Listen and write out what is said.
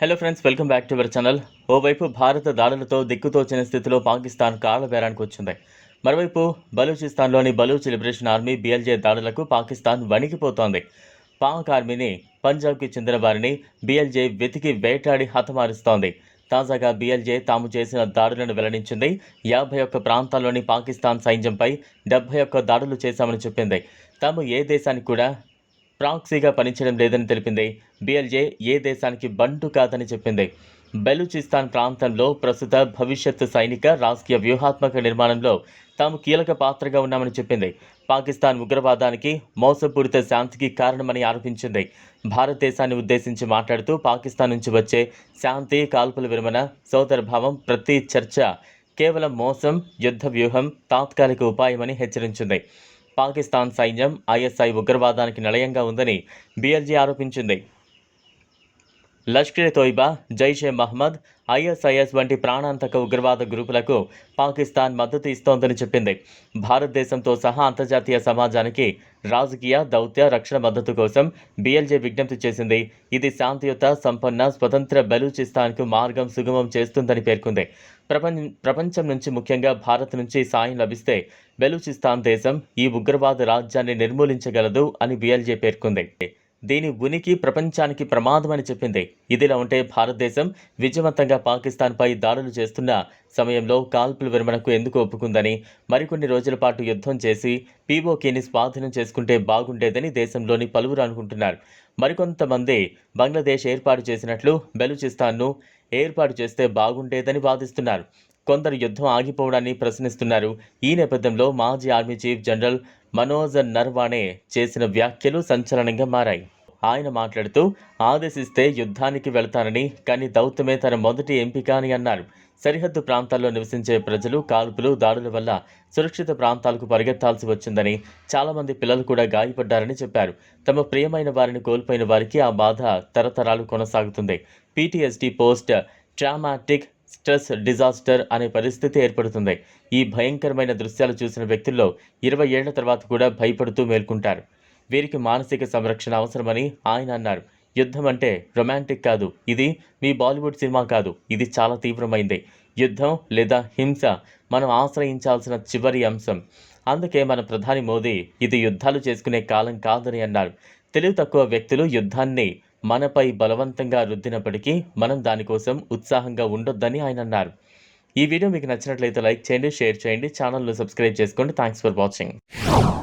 Hello friends welcome back to our channel ఓవైపు భారత దాడులతో దిక్కుతోచిన స్థితిలో పాకిస్తాన్ కాళ్ళ బేరానికి వచ్చింది. మరోవైపు బలూచిస్తాన్లోని బలూచ్ లిబరేషన్ ఆర్మీ బిఎల్జే దాడులకు పాకిస్తాన్ వణికిపోతోంది. పాక్ ఆర్మీని పంజాబ్కి చెందిన వారిని బిఎల్జే వెతికి వేటాడి హతమారుస్తోంది. తాజాగా బిఎల్జే తాము చేసిన దాడులను వెల్లడించింది. యాభై ఒక్క ప్రాంతాల్లోని పాకిస్తాన్ సైన్యంపై డెబ్బై ఒక్క దాడులు చేశామని చెప్పింది. తాము ఏ దేశానికి కూడా ప్రాక్సీగా పనిచేయడం లేదని తెలిపింది. బిఎల్జే ఏ దేశానికి బంటు కాదని చెప్పింది. బెలూచిస్తాన్ ప్రాంతంలో ప్రస్తుత భవిష్యత్ సైనిక రాజకీయ వ్యూహాత్మక నిర్మాణంలో తాము కీలక పాత్రగా ఉన్నామని చెప్పింది. పాకిస్తాన్ ఉగ్రవాదానికి మోసపూరిత శాంతికి కారణమని ఆరోపించింది. భారతదేశాన్ని ఉద్దేశించి మాట్లాడుతూ పాకిస్తాన్ నుంచి వచ్చే శాంతి కాల్పుల విరమణ సోదరభావం ప్రతి చర్చ కేవలం మోసం యుద్ధ వ్యూహం తాత్కాలిక ఉపాయమని హెచ్చరించింది. పాకిస్తాన్ సైన్యం ఐఎస్ఐ ఉగ్రవాదానికి నిలయంగా ఉందని బీఎల్జీ ఆరోపించింది. లష్కరే తోయిబా జైషే మహ్మద్ ఐఎస్ఐఎస్ వంటి ప్రాణాంతక ఉగ్రవాద గ్రూపులకు పాకిస్తాన్ మద్దతు ఇస్తోందని చెప్పింది. భారతదేశంతో సహా అంతర్జాతీయ సమాజానికి రాజకీయ దౌత్య రక్షణ మద్దతు కోసం బీఎల్జే విజ్ఞప్తి చేసింది. ఇది శాంతియుత సంపన్న స్వతంత్ర బలూచిస్తాన్కు మార్గం సుగమం చేస్తుందని పేర్కొంది. ప్రపంచ ప్రపంచం నుంచి ముఖ్యంగా భారత్ నుంచి సాయం లభిస్తే బెలూచిస్తాన్ దేశం ఈ ఉగ్రవాద రాజ్యాన్ని నిర్మూలించగలదు అని బీఎల్జే పేర్కొంది. దీని ఉనికి ప్రపంచానికి ప్రమాదమని చెప్పింది. ఇదిలా ఉంటే భారతదేశం విజయవంతంగా పాకిస్తాన్పై దాడులు చేస్తున్న సమయంలో కాల్పుల విరమణకు ఎందుకు ఒప్పుకుందని మరికొన్ని రోజుల పాటు యుద్ధం చేసి పీఓకేని స్వాధీనం చేసుకుంటే బాగుండేదని దేశంలోని పలువురు అనుకుంటున్నారు. మరికొంతమంది బంగ్లాదేశ్ ఏర్పాటు చేసినట్లు బెలూచిస్తాన్ను ఏర్పాటు చేస్తే బాగుండేదని వాదిస్తున్నారు. కొందరు యుద్ధం ఆగిపోవడాన్ని ప్రశ్నిస్తున్నారు. ఈ నేపథ్యంలో మాజీ army chief general Manoj Naravane చేసిన వ్యాఖ్యలు సంచలనంగా మారాయి. ఆయన మాట్లాడుతూ ఆదేశిస్తే యుద్ధానికి వెళ్తానని కానీ దౌత్యమే తన మొదటి ఎంపిక అని అన్నారు. సరిహద్దు ప్రాంతాల్లో నివసించే ప్రజలు కాల్పులు దాడుల వల్ల సురక్షిత ప్రాంతాలకు పరిగెత్తాల్సి వచ్చిందని చాలామంది పిల్లలు కూడా గాయపడ్డారని చెప్పారు. తమ ప్రియమైన వారిని కోల్పోయిన వారికి ఆ బాధ తరతరాలు కొనసాగుతుంది. PTSD post traumatic stress disaster అనే పరిస్థితి ఏర్పడుతుంది. ఈ భయంకరమైన దృశ్యాలు చూసిన వ్యక్తుల్లో ఇరవై ఏళ్ళ తర్వాత కూడా భయపడుతూ మేల్కొంటారు. వీరికి మానసిక సంరక్షణ అవసరమని ఆయన అన్నారు. యుద్ధం అంటే రొమాంటిక్ కాదు. ఇది మీ బాలీవుడ్ సినిమా కాదు. ఇది చాలా తీవ్రమైంది. యుద్ధం లేదా హింస మనం ఆశ్రయించాల్సిన చివరి అంశం. అందుకే మన ప్రధాని మోదీ ఇది యుద్ధాలు చేసుకునే కాలం కాదని అన్నారు. తెలివి తక్కువ వ్యక్తులు యుద్ధాన్ని మనపై బలవంతంగా రుద్దినప్పటికీ మనం దానికోసం ఉత్సాహంగా ఉండొద్దని ఆయన అన్నారు. ఈ వీడియో మీకు నచ్చినట్లయితే లైక్ చేయండి షేర్ చేయండి ఛానల్ను సబ్స్క్రైబ్ చేసుకోండి. Thanks for watching.